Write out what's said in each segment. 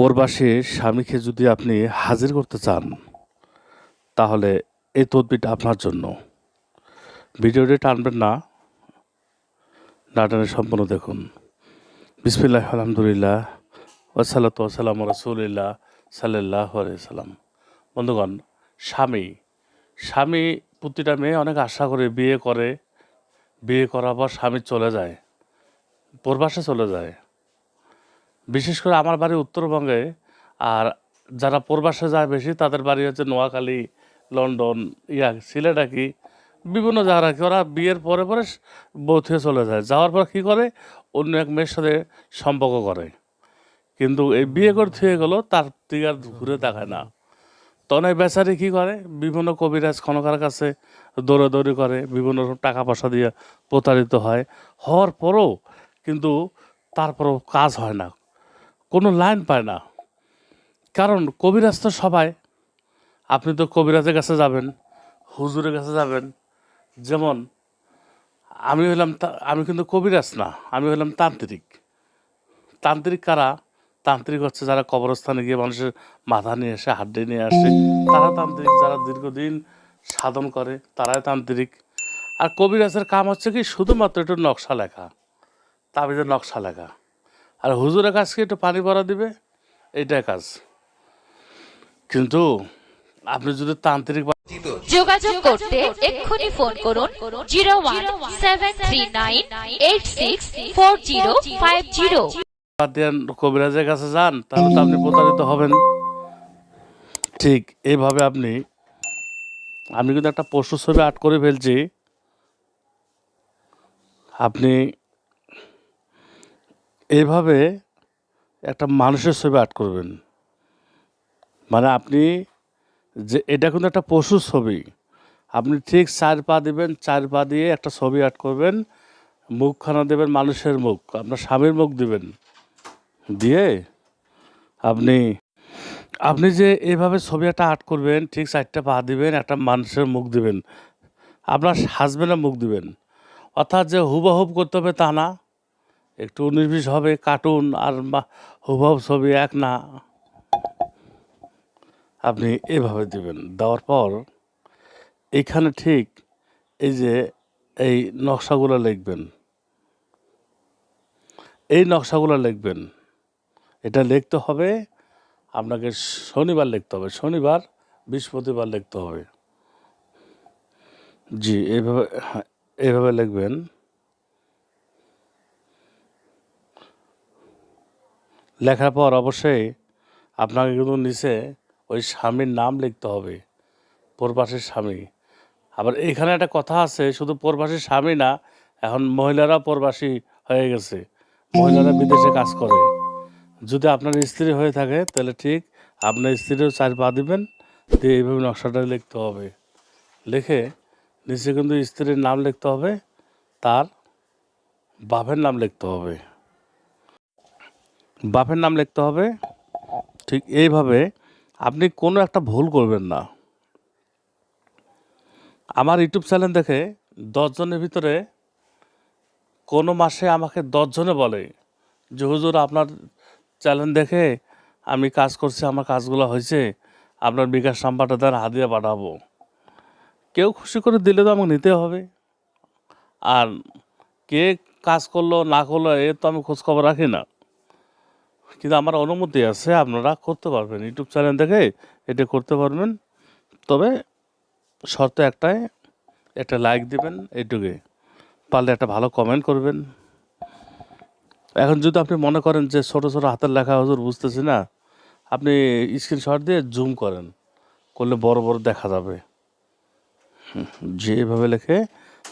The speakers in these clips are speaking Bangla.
প্রবাসী স্বামীকে যদি আপনি হাজির করতে চান, তাহলে এই তদবিরটা আপনার জন্য। ভিডিওটি টানবেন না না টানে সম্পূর্ণ দেখুন। বিসমিল্লাহ, আলহামদুলিল্লাহ ওসালাত ওসালাম রসুলিল্লাহ সাল্লাহ সাল্লাম বন্ধুগণ, স্বামী স্বামী প্রতিটা মেয়ে অনেক আশা করে বিয়ে করে, বিয়ে করার পর স্বামী চলে যায়, প্রবাসে চলে যায়। বিশেষ করে আমার বাড়ি উত্তরবঙ্গে, আর যারা প্রবাসে যায় বেশি, তাদের বাড়ি হচ্ছে নোয়াখালী, লন্ডন, ইয়া সিলেটাকি বিভিন্ন জায়গা রাখি ওরা বিয়ের পরে পরে বউ থেকে চলে যায়। যাওয়ার পর কী করে? অন্য এক মেয়ের সাথে সম্পর্ক করে। কিন্তু এই বিয়ে করে থুয়ে গেলো, তার দিকে আর ঘুরে দেখায় না। এই বেচারি কী করে? বিভিন্ন কবিরাজ খনকার কাছে দৌড়াদৌড়ি করে, বিভিন্ন টাকা পয়সা দিয়ে প্রতারিত হয়। হওয়ার পরও কিন্তু তারপরও কাজ হয় না। লাইন পায় না। কারণ কবিরাজ তো সবাই। আপনি তো কবিরাজের কাছে যাবেন, হুজুরের কাছে যাবেন। যেমন, আমি হলাম আমি কিন্তু কবিরাজ না, আমি হলাম তান্ত্রিক। তান্ত্রিক কারা? তান্ত্রিক হচ্ছে যারা কবরস্থানে গিয়ে মানুষের মাথা নিয়ে আসে, হাড্ডি নিয়ে আসে। তারা তান্ত্রিক, যারা দীর্ঘদিন সাধন করে, তারাই তান্ত্রিক। আর কবিরাজের কাম হচ্ছে কি, শুধুমাত্র একটু নকশা লেখা, তাবিজের নকশা লেখা। আর হুজুরের কাছকে একটু পানি ভরা দিবে এটা কাজ। কিন্তু আপনি যদি তান্ত্রিক যোগাযোগ করতে এক্ষুনি ফোন করুন zero one seven three nine eight six four zero five zero. কবিরাজের কাছে যান তাহলে তো আপনি প্রতারিত হবেন। ঠিক এইভাবে আপনি আমি কিন্তু একটা পশু ছবি আর্ট করে ফেলছি। আপনি এইভাবে একটা মানুষের ছবি আর্ট করবেন। মানে আপনি যে, এটা কিন্তু একটা পশুর ছবি। আপনি ঠিক চার পা দিবেন, চার পা দিয়ে একটা ছবি আর্ট করবেন। মুখখানা দেবেন মানুষের মুখ, আপনার স্বামীর মুখ দিবেন। দিয়ে আপনি আপনি যে এইভাবে ছবি একটা আর্ট করবেন, ঠিক চারটা পা দিবেন, একটা মানুষের মুখ দিবেন, আপনার হাজবেন্ডের মুখ দিবেন। অর্থাৎ যে হুবহুব করতে হবে তা না। একটু বিশ হবে কার্টুন আর হুবহুব ছবি এক না। আপনি এভাবে দিবেন। দেওয়ার পর এইখানে ঠিক এই যে এই নকশাগুলো লিখবেন। এই নকশাগুলো লিখবেন। এটা লিখতে হবে আপনাকে শনিবার লিখতে হবে। শনিবার বৃহস্পতিবার লিখতে হবে। জি এভাবে হ্যাঁ, এইভাবে লিখবেন। লেখার পর অবশ্যই আপনাকে কিন্তু নিচে ওই স্বামীর নাম লিখতে হবে, প্রবাসীর স্বামী। আবার এখানে একটা কথা আছে, শুধু প্রবাসীর স্বামী না, এখন মহিলারা প্রবাসী হয়ে গেছে, মহিলারা বিদেশে কাজ করে। যদি আপনার স্ত্রী হয়ে থাকে, তাহলে ঠিক আপনার স্ত্রীরও চার পা দিবেন, দিয়ে এইভাবে নকশাটা লিখতে হবে। লিখে নিচে কিন্তু স্ত্রীর নাম লিখতে হবে, তার বাপের নাম লিখতে হবে। বাপের নাম লিখতে হবে। ঠিক এইভাবে আপনি কোনো একটা ভুল করবেন না। আমার ইউটিউব চ্যানেল দেখে দশজনের ভিতরে কোনো মাসে আমাকে দশজনে বলে যে, হুজুর, আপনার চ্যানেল দেখে আমি কাজ করছি, আমার কাজগুলো হয়েছে, আপনার বিকাশ নাম্বারটা দেন হাদিয়া পাঠাবো। কেউ খুশি করে দিলে তো আমাকে নিতে হবে। আর কে কাজ করল, না করল, এ তো আমি খোঁজখবর রাখি না। কিন্তু আমার অনুমতি আছে, আপনারা করতে পারবেন। ইউটিউব চ্যানেল দেখে এটা করতে পারবেন। তবে শর্ত একটাই, একটা লাইক দিবেন এইটুকুই। পারলে একটা ভালো কমেন্ট করবেন। এখন যদি আপনি মনে করেন যে ছোটো ছোটো হাতের লেখা হুজুর বুঝতেছি না, আপনি স্ক্রিনশট দিয়ে জুম করেন। করলে বড় বড় দেখা যাবে। যেভাবে লেখে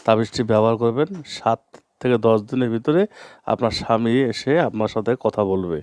তাবিজটি ব্যবহার করবেন। সাত থেকে দশ দিনের ভিতরে আপনার স্বামী এসে আপনার সাথে কথা বলবে।